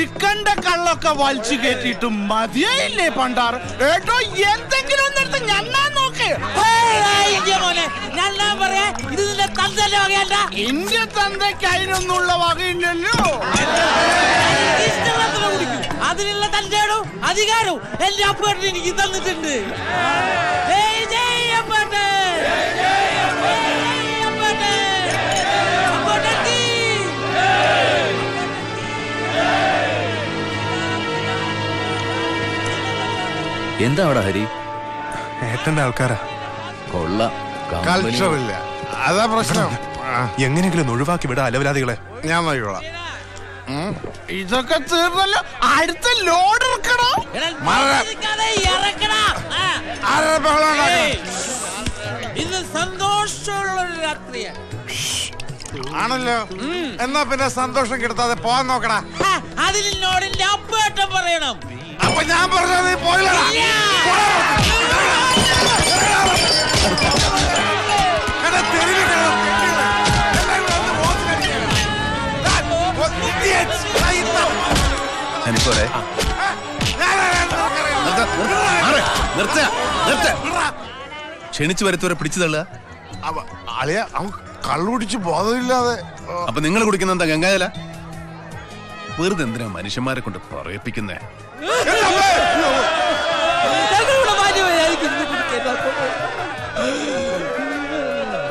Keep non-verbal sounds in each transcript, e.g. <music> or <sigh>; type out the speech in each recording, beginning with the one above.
ഇക്കണ്ട കള്ളൊക്കെ വലിച്ചു കയറ്റിയിട്ട് മതിയായില്ലേ പണ്ടാർ? ഏട്ടോ എന്തെങ്കിലും ഒന്നെടുത്ത് ഞണ്ണാൻ നോക്ക്. മോനെ. ഞാൻ പറയാ ഇത് നിന്റെ തന്തന്റെ വകയല്ല. എന്റെ തന്തയ്ക്ക് അതിനൊന്നുള്ള വകയില്ലല്ലോ. അതിനുള്ള തന്റെ അധികാരവും എന്റെ അപ്പേട്ടൻ എനിക്ക് തന്നിട്ടുണ്ട്. ഏയ് എന്താ അവിടെ ഹരി? ഏട്ടന്റെ ആൾക്കാരാ. കൊള്ള കൾച്ചർ ഇല്ല അതാ പ്രശ്നം. എങ്ങനെങ്കിലും എങ്ങനെയെങ്കിലും ഒഴിവാക്കി വിടാ അലവലാദികളെ. ഞാൻ നോക്കിക്കോളാം ഇതൊക്കെ തീർന്നല്ലോ. അടുത്ത ലോഡ് ഇറക്കണോ ഇത് സന്തോഷമുള്ള ഒരു രാത്രിയാണ് ആണല്ലോ. എന്നാ പിന്നെ സന്തോഷം കിട്ടാതെ പോവാൻ നോക്കടാ. അതിൽ അതിന് നോടിന്റെ അപ്പേട്ടൻ പറയണം. അപ്പൊ ഞാൻ പറഞ്ഞത് പോയില്ലടാ. എനിക്കോരെ? നിർത്ത നിർത്ത. ക്ഷണിച്ചു വരുത്തവരെ പിടിച്ചു തള്ളുക അവ അളിയ അവൻ കള്ളുപിടിച്ച് ബോധമില്ലാതെ അപ്പൊ നിങ്ങൾ കുടിക്കുന്ന എന്താ ഗംഗാജല വെറുതെ എന്തിനാ മനുഷ്യന്മാരെ കൊണ്ട് പറയിപ്പിക്കുന്നേ?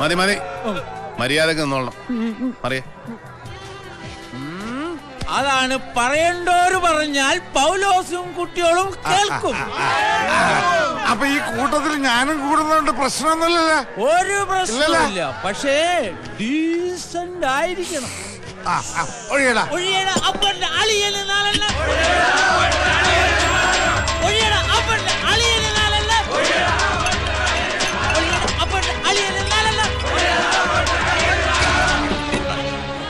മതി മതി. മര്യാദയ്ക്ക് നിന്നോളണം. അറിയേ അതാണ് പറയണ്ടോര് പറഞ്ഞാൽ പൗലോസും കുട്ടികളും കേൾക്കും. അപ്പൊ ഈ കൂട്ടത്തിൽ ഞാനും കൂടുന്നതുകൊണ്ട് പ്രശ്നമൊന്നുമില്ലല്ലോ? ഒരു പ്രശ്നമില്ല പക്ഷേ ഡീസന്റ് ആയിരിക്കണം. ഒഴിയടാ. ഒഴിയട അപ്പന്റെ അളിയന് നാലല്ല ഒഴിയട അപ്പന്റെ അളിയന് നാലല്ല ഒഴിയട അപ്പന്റെ അളിയന് നാലല്ല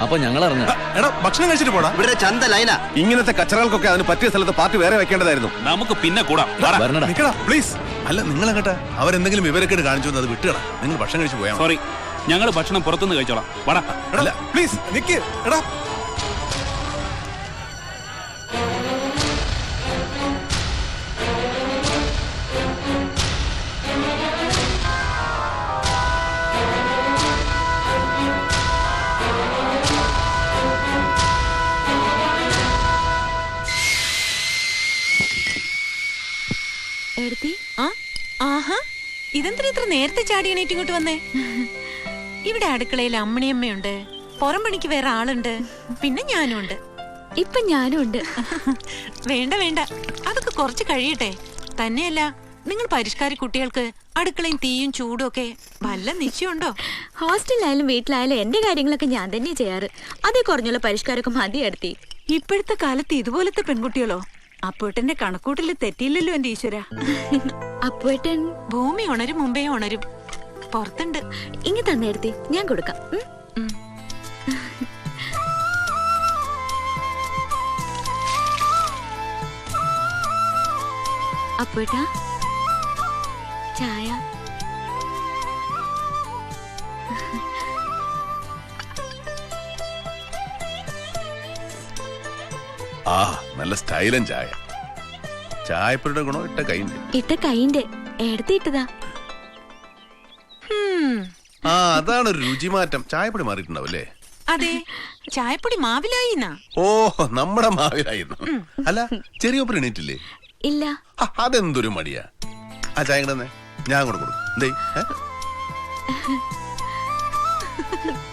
അപ്പൊ ഞങ്ങൾ അറിഞ്ഞ എടാ ഭക്ഷണം കഴിച്ചിട്ട് പോടാ. ഇവിടെ ചന്ത ലൈന. ഇങ്ങനത്തെ കച്ചറകൾക്കൊക്കെ അതിന് പറ്റിയ സ്ഥലത്ത് പാർട്ടി വേറെ വെക്കേണ്ടതായിരുന്നു. നമുക്ക് പിന്നെ കൂടാം. വരണടാ. നിക്കടാ പ്ലീസ്. അല്ല നിങ്ങൾ കേട്ടെ അവരെന്തെങ്കിലും വിവരക്കേട് കാണിച്ചു അത് വിട്ടുകടാ നിങ്ങൾ ഭക്ഷണം കഴിച്ചു പോയാ സോറി ഞങ്ങൾ ഭക്ഷണം പുറത്തുനിന്ന് കഴിച്ചോളാം. വട. എടാ പ്ലീസ് നിക്ക്. എടാ. ഇതെന്തിനാ ഇത്ര നേരത്തെ ചാടി എണീറ്റ് ഇങ്ങോട്ട് വന്നേ? ഇവിടെ അടുക്കളയിൽ അമ്മണിയമ്മയുണ്ട്. പുറം പണിക്ക് വേറെ ആളുണ്ട്. പിന്നെ ഞാനും ഉണ്ട് ഇപ്പൊ ഞാനും ഉണ്ട് <laughs> വേണ്ട വേണ്ട. അതൊക്കെ കുറച്ച് കഴിയട്ടെ. തന്നെയല്ല നിങ്ങൾ പരിഷ്കാരി കുട്ടികൾക്ക് അടുക്കളയും തീയും ചൂടും ഒക്കെ വല്ല നിശ്ചയമുണ്ടോ? ഹോസ്റ്റലിലായാലും വീട്ടിലായാലും എന്റെ കാര്യങ്ങളൊക്കെ ഞാൻ തന്നെ ചെയ്യാറ്. അതേ കുറഞ്ഞുള്ള പരിഷ്കാരമൊക്കെ മതി എടുത്തി. ഇപ്പോഴത്തെ കാലത്ത് ഇതുപോലത്തെ പെൺകുട്ടികളോ? അപ്പുവേട്ടന്റെ കണക്കൂട്ടിൽ തെറ്റിയില്ലല്ലോ എന്റെ ഈശ്വര. <laughs> അപ്പോട്ടൻ ഭൂമി ഉണരും മുമ്പേ ഉണരും. പുറത്തുണ്ട്. ഇങ്ങ തന്നെ എടുത്തി. ഞാൻ കൊടുക്കാം. അപ്പോട്ടാ ചായ? ആ നല്ല സ്റ്റൈലൻ ചായ. ചായപ്പൊടിയുടെ ഗുണം ഇട്ട കൈ ഇട്ട കൈന്റെ എടുത്തി ഇട്ടതാ. ഹും. ആ അതാണ് രുചി രുചിമാറ്റം. ചായപ്പൊടി മാറിയിട്ടുണ്ടാവില്ലേ? അതെ ചായപ്പൊടി മാവിലായിന്നാ. ഓ നമ്മുടെ മാവിലായിരുന്നു അല്ല ചെറിയ എണീറ്റില്ലേ? ഇല്ല. അതെന്തൊരു മടിയാ. ആ ചായ ഞാൻ കൂടെ കൊടുക്കും. <laughs>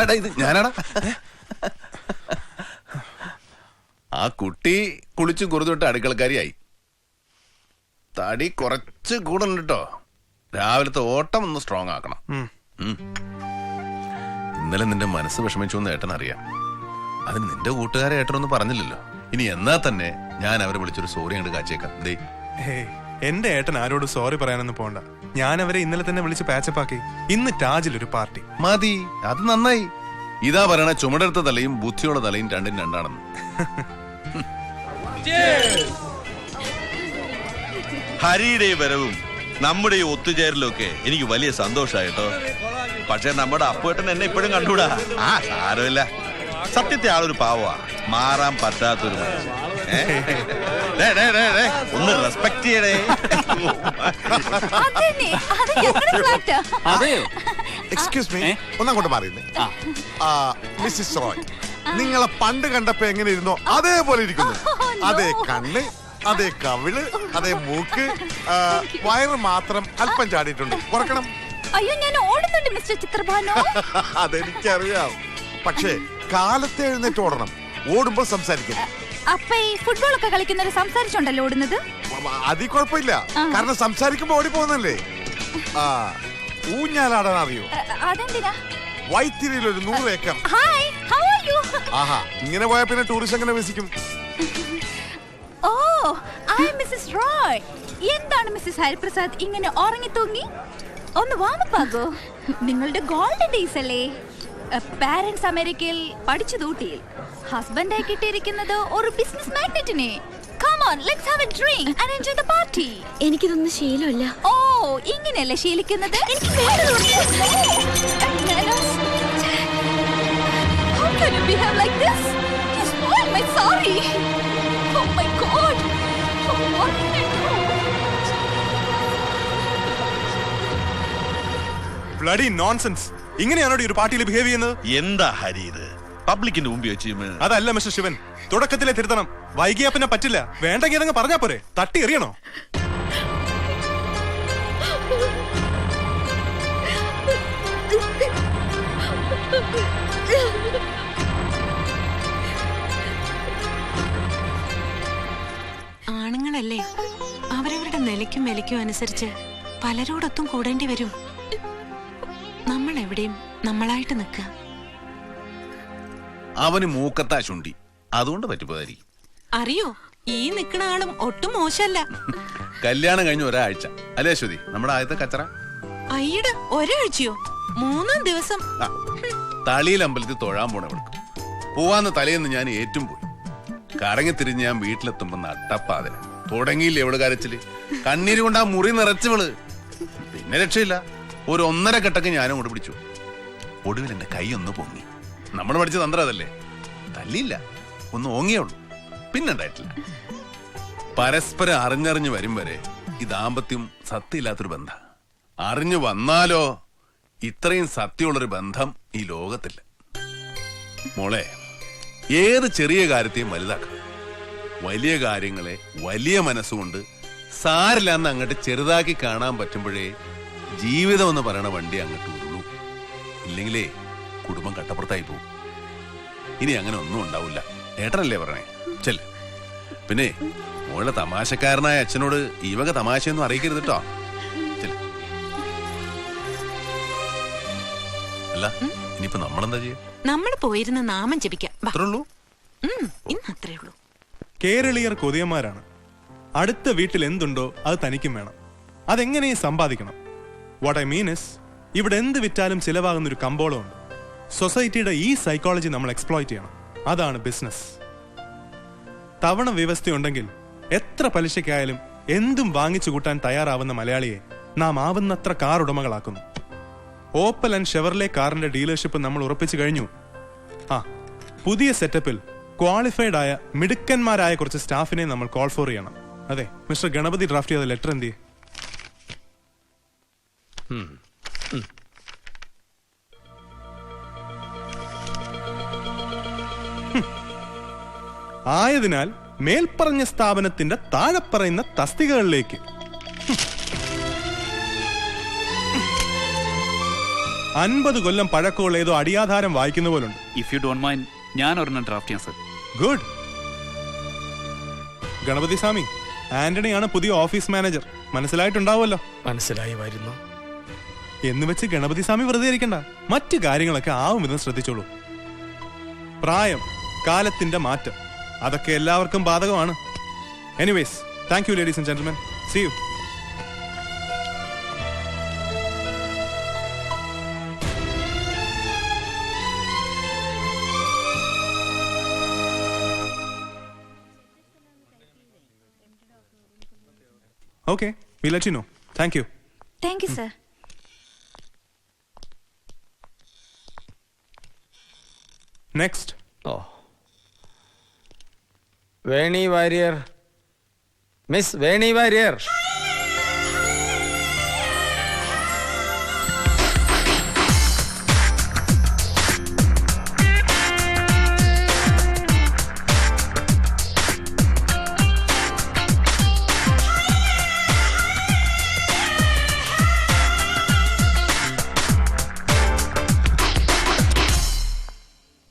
ഇത് ഞാനാടാ? ആ കുട്ടി കുളിച്ചു കുറുതൊട്ട് അടുക്കളക്കാരിയായി. തടി കുറച്ച് കൂടുണ്ട് കേട്ടോ രാവിലത്തെ ഓട്ടം ഒന്ന് സ്ട്രോങ് ആക്കണം. ഇന്നലെ നിന്റെ മനസ്സ് വിഷമിച്ചു എന്ന് ഏട്ടൻ അറിയാം. അതിന് നിന്റെ കൂട്ടുകാരെ ഏട്ടനൊന്നും പറഞ്ഞില്ലല്ലോ. ഇനി എന്നാ തന്നെ ഞാൻ അവരെ വിളിച്ചൊരു സോറി അങ്ങോട്ട് കാച്ചേക്കാം ദേ. എന്റെ ഏട്ടൻ ആരോട് സോറി പറയാനൊന്നും പോണ്ട. ഞാൻ അവരെ ഇന്നലെ തന്നെ വിളിച്ച് പാച്ചപ്പാക്കി ഇന്ന് ടാജിൽ ഒരു പാർട്ടി മതി. അത് നന്നായി. ഇതാ പറയണ ചുമടെടുത്ത തലയും ബുദ്ധിയുള്ള തലയും രണ്ടും രണ്ടാണെന്ന്. ഹരിയുടെ വരവും നമ്മുടെ ഈ ഒത്തുചേരലും ഒക്കെ എനിക്ക് വലിയ സന്തോഷായിട്ടോ പക്ഷെ നമ്മുടെ അപ്പുവേട്ടൻ എന്നെ ഇപ്പോഴും കണ്ടുകൂടാ. ആ സാരമില്ല. സത്യത്തെ ആളൊരു പാവാ മാറാൻ പറ്റാത്തൊരു മനുഷ്യൻ. ഏ? ഒന്ന് റെസ്പെക്ട് ചെയ്യണേ അതെയോ? എക്സ്ക്യൂസ് മീ ഒന്നങ്ങോട്ട് മാറിയില്ലേ ആ. മിസ്സിസ് റോയ് നിങ്ങളെ പണ്ട് കണ്ടപ്പോ എങ്ങനെ ഇരുന്നോ അതേപോലെ ഇരിക്കുന്നു. അതേ കണ്ണ് അതേ കവിൾ അതേ മൂക്ക് വയറ് മാത്രം അല്പം ചാടിയിട്ടുണ്ട്. കുറക്കണം. അയ്യോ ഞാൻ ഓടുന്നുണ്ട് മിസ്റ്റർ ചിത്രഭാനു. <laughs> അതെനിക്കറിയാം. പക്ഷേ കാലത്തെ എഴുന്നേറ്റ് ഓടണം. ഓടുമ്പോൾ സംസാരിക്കണം അപ്പൊ ഈ ഫുട്ബോൾ ഒക്കെ കളിക്കുന്നവര് സംസാരിച്ചുണ്ടല്ലോ ഓടുന്നത്? അതിൽ കുഴപ്പമില്ല. കാരണം സംസാരിക്കുമ്പോ ഓടി പോകുന്നല്ലേ ആ ഊഞ്ഞാലാടാൻ അറിയോ? അതെന്തിനാ? വൈത്തിരിയിൽ ഒരു നൂറ് ഏക്കർ. ആഹാ ഇങ്ങനെ പോയാൽ പിന്നെ ടൂറിസ്റ്റ് എങ്ങനെ വിസിക്കും? <laughs> ഓ ഐ മിസ്സസ് റോയ് എന്താണ് മിസ്സസ് ഹരിപ്രസാദ് ഇങ്ങനെ ഉറങ്ങി തൂങ്ങി ഒന്ന് വാമപ്പാകോ നിങ്ങളുടെ ഗോൾഡൻ ഡേയ്സ് അല്ലേ? പാരന്റ്സ് അമേരിക്കയിൽ പഠിച്ചു തൂട്ടിയിൽ ഹസ്ബൻഡായി കിട്ടിയിരിക്കുന്നത് ഒരു ബിസിനസ് മാഗ്നറ്റിനെ Come on, let's have a drink and enjoy the party. എനിക്കിതൊന്നും ശീലമില്ല ഓ ഇങ്ങനെയല്ലേ ശീലിക്കുന്നത് എനിക്ക്. Oh my God. Oh, what can I do? Bloody nonsense ഇങ്ങനെയാണോ ഈ ഒരു പാർട്ടിയിൽ ബിഹേവ് ചെയ്യുന്നത്? എന്താ ഹരി ഇത്? പബ്ലിക്കിന്റെ മുമ്പ് വെച്ച് അതല്ല മിസ്റ്റർ ശിവൻ. തുടക്കത്തിലെ തിരുത്തണം. വൈകിയാ പിന്നെ പറ്റില്ല. വേണ്ടെങ്കിൽ അതങ്ങ് പറഞ്ഞാ പോരെ. തട്ടി എറിയണോ? ആണുങ്ങളല്ലേ? അവരവരുടെ നിലയ്ക്കും വിലയ്ക്കും അനുസരിച്ച് പലരോടൊത്തും കൂടേണ്ടി വരും. നമ്മൾ എവിടെയും നമ്മളായിട്ട് നിൽക്കുക. അവന് മൂക്കത്താ ചുണ്ടി. അതുകൊണ്ട് പറ്റിപ്പോതായിരിക്കും അറിയോ? ഈ നിക്കണ ആളും ഒട്ടും മോശമല്ല. കല്യാണം കഴിഞ്ഞ ഒരാഴ്ച. അല്ലേ അശ്വതി നമ്മുടെ ആദ്യത്തെ കച്ചറ? അയ്യടെ ഒരാഴ്ചയോ? മൂന്നാം ദിവസം. തളിയിൽ അമ്പലത്തിൽ തൊഴാൻ പോണ വിളിക്കും പോവാന്ന് തലേന്ന് ഞാൻ ഏറ്റും പോയി. കറങ്ങി തിരിഞ്ഞ് ഞാൻ വീട്ടിലെത്തുമ്പോ നട്ടപ്പാതിര. തുടങ്ങിയില്ലേ എവിടെ കരച്ചിൽ? കണ്ണീര് കൊണ്ട് ആ മുറി നിറച്ചവൾ പിന്നെ രക്ഷയില്ല. ഒരു ഒന്നര കെട്ടൊക്കെ ഞാനും കൂടെ പിടിച്ചു. ഒടുവിൽ എന്റെ കൈ ഒന്ന് പൊങ്ങി. നമ്മൾ പഠിച്ച തന്ത്രം അതല്ലേ? തല്ലിയില്ല. ഒന്ന് ഓങ്ങിയേ ഉള്ളൂ. ഉണ്ടായിട്ടില്ല. പരസ്പരം അറിഞ്ഞറിഞ്ഞ് വരും വരെ ഈ ദാമ്പത്യം സത്യമില്ലാത്തൊരു ബന്ധ. അറിഞ്ഞു വന്നാലോ ഇത്രയും സത്യമുള്ളൊരു ബന്ധം ഈ ലോകത്തില്ല. മോളെ ഏത് ചെറിയ കാര്യത്തെയും വലുതാക്കാം. വലിയ കാര്യങ്ങളെ വലിയ മനസ്സുകൊണ്ട് സാരില്ലാന്ന് അങ്ങോട്ട് ചെറുതാക്കി കാണാൻ പറ്റുമ്പോഴേ ജീവിതം എന്ന് പറയണ വണ്ടി അങ്ങോട്ട് ഉള്ളൂ ഇല്ലെങ്കിലേ കുടുംബം കട്ടപ്പുറത്തായി പോകും ഇനി അങ്ങനെ ഒന്നും ഉണ്ടാവില്ല. ഏട്ടനല്ലേ പറഞ്ഞേ? ചെല്ല്. പിന്നെ മോളുടെ തമാശക്കാരനായ അച്ഛനോട് ഈ വക തമാശയൊന്നും അറിയിക്കരുത് കേട്ടോ. അല്ല ഇനിയിപ്പോ നമ്മളെന്താ ചെയ്യാ? നമ്മൾ പോയിരുന്ന നാമം ജപിക്കാം. വാ. അത്രേ ഉള്ളൂ? ഉം, ഇന്ന് അത്രേ ഉള്ളൂ. കേരളീയർ കൊതിയന്മാരാണ്. അടുത്ത വീട്ടിൽ എന്തുണ്ടോ അത് തനിക്കും വേണം. അതെങ്ങനെയും സമ്പാദിക്കണം വാട്ട് ഐ മീൻ ഇസ് ഇവിടെ എന്ത് വിറ്റാലും ചിലവാകുന്ന ഒരു കമ്പോളമുണ്ട്. സൊസൈറ്റിയുടെ ഈ സൈക്കോളജി നമ്മൾ എക്സ്പ്ലോയിറ്റ് ചെയ്യണം. അതാണ് ബിസിനസ് തവണ വ്യവസ്ഥയുണ്ടെങ്കിൽ എത്ര പലിശയ്ക്കായാലും എന്തും വാങ്ങിച്ചു കൂട്ടാൻ തയ്യാറാവുന്ന മലയാളിയെ നാം ആവുന്നത്ര കാർ ഉടമകളാക്കുന്നു. ഓപ്പൽ ആൻഡ് ഷെവർലെ കാറിന്റെ ഡീലർഷിപ്പ് നമ്മൾ ഉറപ്പിച്ചു കഴിഞ്ഞു. ആ പുതിയ സെറ്റപ്പിൽ ക്വാളിഫൈഡ് ആയ മിടുക്കന്മാരായ കുറച്ച് സ്റ്റാഫിനെ നമ്മൾ കോൾ ഫോർ ചെയ്യണം. അതെ മിസ്റ്റർ ഗണപതി ഡ്രാഫ്റ്റ് ചെയ്ത ലെറ്റർ എന്ത് ചെയ്യും ആയതിനാൽ മേൽപ്പറഞ്ഞ സ്ഥാപനത്തിന്റെ താഴെ പറയുന്ന തസ്തികകളിലേക്ക്. അൻപത് കൊല്ലം പഴക്കമുള്ള ഏതോ അടിയാധാരം വായിക്കുന്ന പോലുണ്ട്. ഇഫ് യു ഡോണ്ട് മൈൻഡ് ഞാൻ ഒരെണ്ണം ഡ്രാഫ്റ്റ് ചെയ്യാം സർ ഗുഡ് ഗണപതി സ്വാമി ആന്റണിയാണ് പുതിയ ഓഫീസ് മാനേജർ. മനസ്സിലായിട്ടുണ്ടാവുമല്ലോ. മനസ്സിലായി വരുന്നു. എന്ന് വെച്ച് ഗണപതി സ്വാമി വെറുതെ ഇരിക്കണ്ട. മറ്റു കാര്യങ്ങളൊക്കെ ആവും വിധം ശ്രദ്ധിച്ചോളൂ. പ്രായം കാലത്തിന്റെ മാറ്റം അതൊക്കെ എല്ലാവർക്കും ബാധകമാണ്. Anyways thank you ladies and gentlemen see you okay വിലച്ചിനോ thank you thank you sir next oh Veni Warrier. Miss Veni Warrier.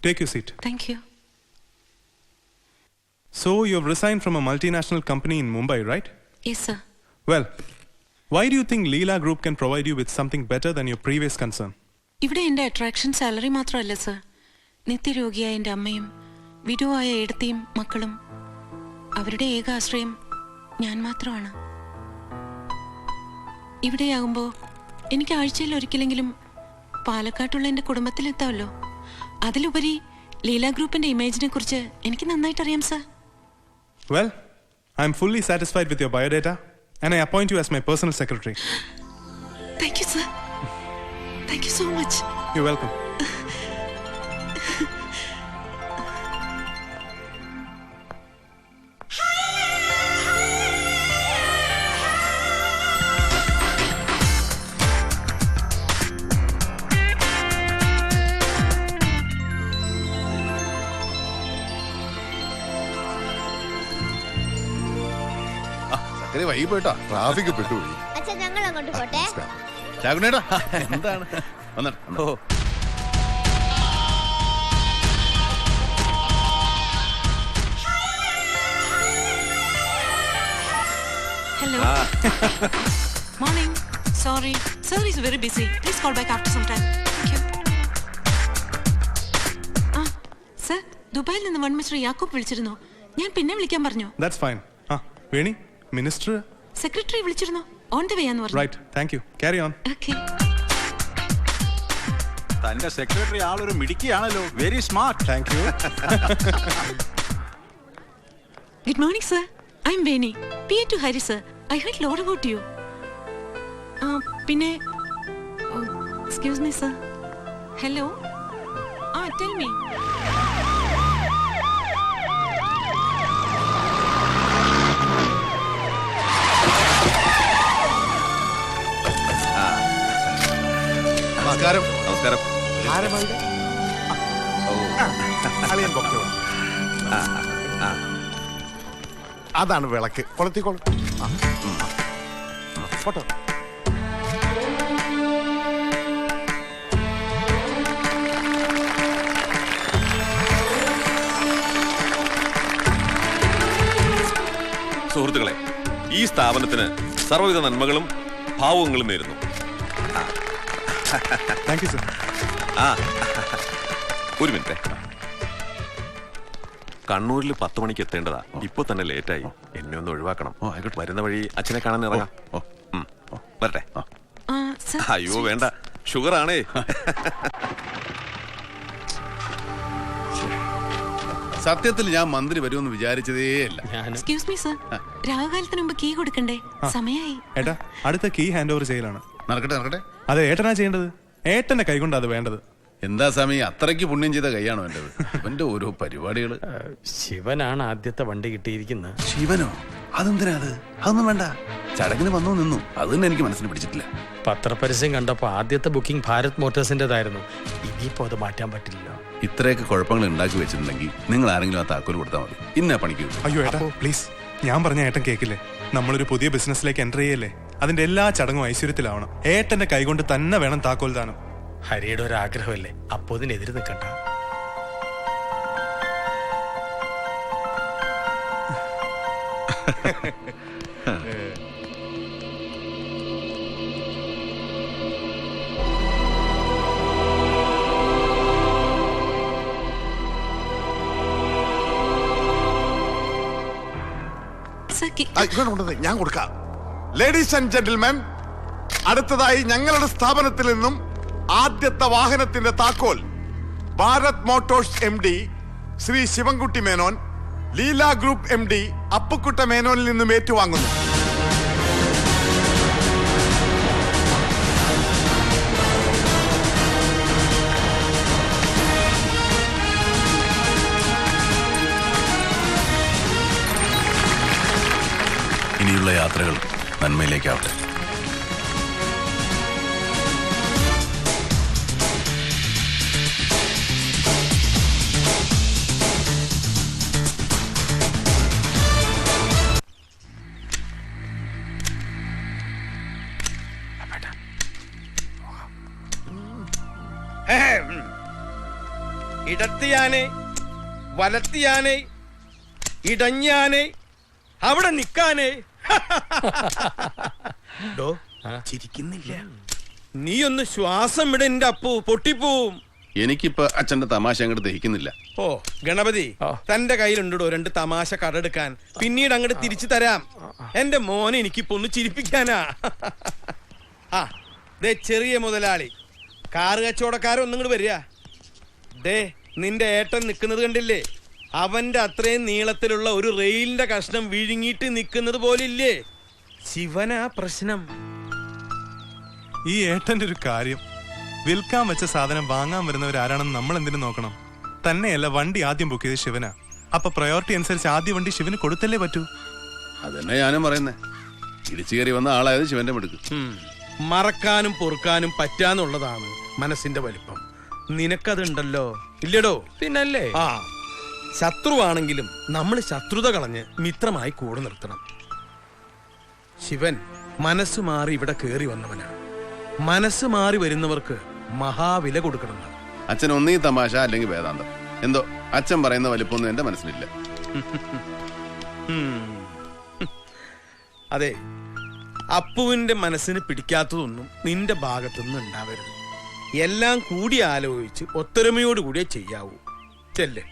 Take your seat. Thank you. So you have resigned from a multinational company in Mumbai, right? Yes, sir. Well, why do you think Leela Group can provide you with something better than your previous concern? ഇവിടെ എന്റെ attraction salary മാത്രമല്ല sir നിത്യരോഗിയായ എന്റെ അമ്മയും വിധുവായ ഏടത്തിയും മക്കളും അവരുടെ ഏക ആശ്രയം ഞാൻ മാത്രമാണ് ഇവിടെയാകുമ്പോൾ എനിക്ക് ആഴ്ചയിൽ ഒരിക്കലെങ്കിലും പാലക്കാട്ടുള്ള എന്റെ കുടുംബത്തിലെത്താമല്ലോ അതിലുപരി ലീല ഗ്രൂപ്പിന്റെ ഇമേജിനെ കുറിച്ച് എനിക്ക് നന്നായിട്ട് അറിയാം sir Well, I'm fully satisfied with your biodata and I appoint you as my personal secretary. Thank you sir thank you so much You're welcome. സക്കരെ വൈകി പോയിട്ടാ ട്രാഫിക് പെട്ടുപോയി അച്ഛാ ഞങ്ങൾ അങ്ങോട്ട് പോട്ടെ. ചാകുനേട്ടാ എന്താണ്? വന്നോ. Hello morning sorry sir is very busy please call back after some time thank you ആ സർ ദുബായിൽ നിന്ന് വൺ മിസ്റ്റർ യാക്കൂബ് വിളിച്ചിരുന്നു. ഞാൻ പിന്നെ വിളിക്കാൻ പറഞ്ഞു. ദാറ്റ്സ് ഫൈൻ ആ Veni, Minister? സെക്രട്ടറി വിളിച്ചിരുന്നു? ഓൺ ദ വേ എന്ന് പറഞ്ഞു. Right thank you Carry on okay തന്റെ സെക്രട്ടറി ആളൊരു മിടുക്കിയാണല്ലോ. Very smart Thank you. Good morning sir I'm Veni P A to Hari sir I heard lot about you പിന്നെ excuse me sir hello ആ tell me നമസ്കാരം. നമസ്കാരം. അതാണ് വിളക്ക്. കൊളത്തിക്കോളൂ. പോട്ടോ. സുഹൃത്തുക്കളെ ഈ സ്ഥാപനത്തിന് സർവവിധ നന്മകളും ഭാവങ്ങളും നേരുന്നു. Thank യു സർ ആ. ഒരു മിനിറ്റ്. കണ്ണൂരിൽ പത്ത് മണിക്ക് എത്തേണ്ടതാ. ഇപ്പൊ തന്നെ ലേറ്റായി. എന്നെ ഒന്ന് ഒഴിവാക്കണം. ഓ, ആയിക്കോട്ടെ. വരുന്ന വഴി അച്ഛനെ കാണാൻ ഇറങ്ങാം. വരട്ടെ. ആ. അയ്യോ വേണ്ട. ഷുഗർ ആണേ സത്യത്തിൽ ഞാൻ മന്ത്രി വരുമെന്ന് വിചാരിച്ചതേയല്ല എക്സ്ക്യൂസ് മീ സർ രാഹുകാലത്തിന് മുമ്പ് കീ കൊടുക്കണ്ടേ? സമയായി. ഏട്ടാ അടുത്ത കീ ഹാൻഡ് ഓവർ ചെയ്യലാണ്. നടക്കട്ടെ നടക്കട്ടെ. അത് ഏട്ടനാ ചെയ്യേണ്ടത്? ഏട്ടന്റെ കൈകൊണ്ടാ അത് വേണ്ടത്. എന്താ സ്വാമി? അത്രയ്ക്ക് പുണ്യം ചെയ്ത കൈയാണോ എന്റെ അവന്റെ ഓരോ പരിപാടികൾ ശിവനാണ് ആദ്യത്തെ വണ്ടി കിട്ടിയിരിക്കുന്നത് ശിവനോ? അതെന്തിനാ അത്? അതൊന്നും വേണ്ട. ചടങ്ങിന് വന്നു നിന്നു. അത് തന്നെ എനിക്ക് മനസ്സിന് പിടിച്ചിട്ടില്ല. പത്രപരസ്യം കണ്ടപ്പോൾ ആദ്യത്തെ ബുക്കിംഗ് ഭാരത് മോട്ടേഴ്സിന്റേതായിരുന്നു. ഇനിയിപ്പോൾ അത് മാറ്റാൻ പറ്റില്ലല്ലോ ഇത്രയൊക്കെ കുഴപ്പങ്ങൾ ഉണ്ടാക്കി വെച്ചിട്ടുണ്ടെങ്കിൽ നിങ്ങൾ ആരെങ്കിലും ആ താക്കോൽ കൊടുത്താൽ മതി. ഇന്ന പണിക്ക് അയ്യോ ഏട്ടാ പ്ലീസ് ഞാൻ പറഞ്ഞ ഏട്ടൻ കേക്കില്ലേ? നമ്മളൊരു പുതിയ ബിസിനസ്സിലേക്ക് എന്റർ ചെയ്യല്ലേ? അതിന്റെ എല്ലാ ചടങ്ങും ഐശ്വര്യത്തിലാവണം. ഏട്ടന്റെ കൈകൊണ്ട് തന്നെ വേണം താക്കോൽ ദാനം. ഹരിയുടെ ഒരു ആഗ്രഹമല്ലേ? അപ്പോ ഇതിനെതിര് നിൽക്കണ്ട. ഞാൻ കൊടുക്കാം. ലേഡീസ് ആൻഡ് ജെന്റിൽമാൻ അടുത്തതായി ഞങ്ങളുടെ സ്ഥാപനത്തിൽ നിന്നും ആദ്യത്തെ വാഹനത്തിന്റെ താക്കോൽ Bharat motors M D Shri Sivankutty Menon Leela group M D Appukutta മേനോനിൽ നിന്നും ഏറ്റുവാങ്ങുന്നു. ഇനിയുള്ള യാത്രകൾ നന്മയിലേക്കാവട്ടെ. ഇടത്തിയാനെ വലത്തിയാനെ ഇടഞ്ഞാനെ അവിടെ നിക്കാനേ. <laughs> ഡോ ചിരിക്കുന്നില്ല. നീ ഒന്ന് ശ്വാസം വിട എന്റെ അപ്പു പൊട്ടിപ്പോവും എനിക്കിപ്പോ അച്ഛന്റെ തമാശ അങ്ങോട്ട് ദഹിക്കുന്നില്ല. ഓ ഗണപതി തന്റെ കയ്യിലുണ്ടോ രണ്ട് തമാശ കടെടുക്കാൻ. പിന്നീട് അങ്ങോട്ട് തിരിച്ചു തരാം. എന്റെ മോനെ എനിക്കിപ്പോ ഒന്ന് ചിരിപ്പിക്കാനാ. ആ ദേ ചെറിയ മുതലാളി കാറ് കച്ചവടക്കാരൻ ഒന്നും കൂടി വരിക. ദേ നിന്റെ ഏട്ടൻ നിൽക്കുന്നത് കണ്ടില്ലേ? അവന്റെ അത്രയും നീളത്തിലുള്ള ഒരു റെയിലിന്റെ കഷ്ണം വിഴുങ്ങിയിട്ട് നിൽക്കുന്നത് പോലില്ലേ? ശിവനാ പ്രശ്നം. ഈ ഏട്ടന്റെ ഒരു കാര്യം. വിൽക്കാൻ വെച്ച സാധനം വാങ്ങാൻ വരുന്നവരാരാണെന്ന് നമ്മൾ എന്തിനു നോക്കണം? തന്നെയല്ല വണ്ടി ആദ്യം ബുക്ക് ചെയ്ത് ശിവനാ. അപ്പൊ പ്രയോറിറ്റി അനുസരിച്ച് ആദ്യ വണ്ടി ശിവന് കൊടുത്തല്ലേ പറ്റൂ? അതന്നെ ഞാനും പറയുന്നേ. ഇടിച്ചു കയറി വന്ന ആളായത് ശിവന്റെ മിടുക്ക്. മറക്കാനും പൊറുക്കാനും പറ്റാന്നുള്ളതാണ് മനസ്സിന്റെ വലിപ്പം. നിനക്കതുണ്ടല്ലോ? ഇല്ലടോ? പിന്നല്ലേ? ആ. ശത്രുവാണെങ്കിലും നമ്മൾ ശത്രുത കളഞ്ഞ് മിത്രമായി കൂടെ നിർത്തണം. ശിവൻ മനസ്സ് മാറി ഇവിടെ കയറി വന്നവനാണ്. മനസ്സ് മാറി വരുന്നവർക്ക് മഹാവില കൊടുക്കണം അച്ഛൻ ഒന്നീ തമാശ അല്ലെങ്കിൽ വേദാന്തം. എന്തോ അച്ഛൻ പറയുന്ന വലിപ്പൊന്നും എന്റെ മനസ്സിലില്ല. അതെ അപ്പുവിന്റെ മനസ്സിന് പിടിക്കാത്തതൊന്നും നിന്റെ ഭാഗത്തുനിന്ന് ഉണ്ടാവരുത്. എല്ലാം കൂടി ആലോചിച്ച് ഒത്തൊരുമയോടുകൂടിയേ ചെയ്യാവൂ. ചെല്ലേ.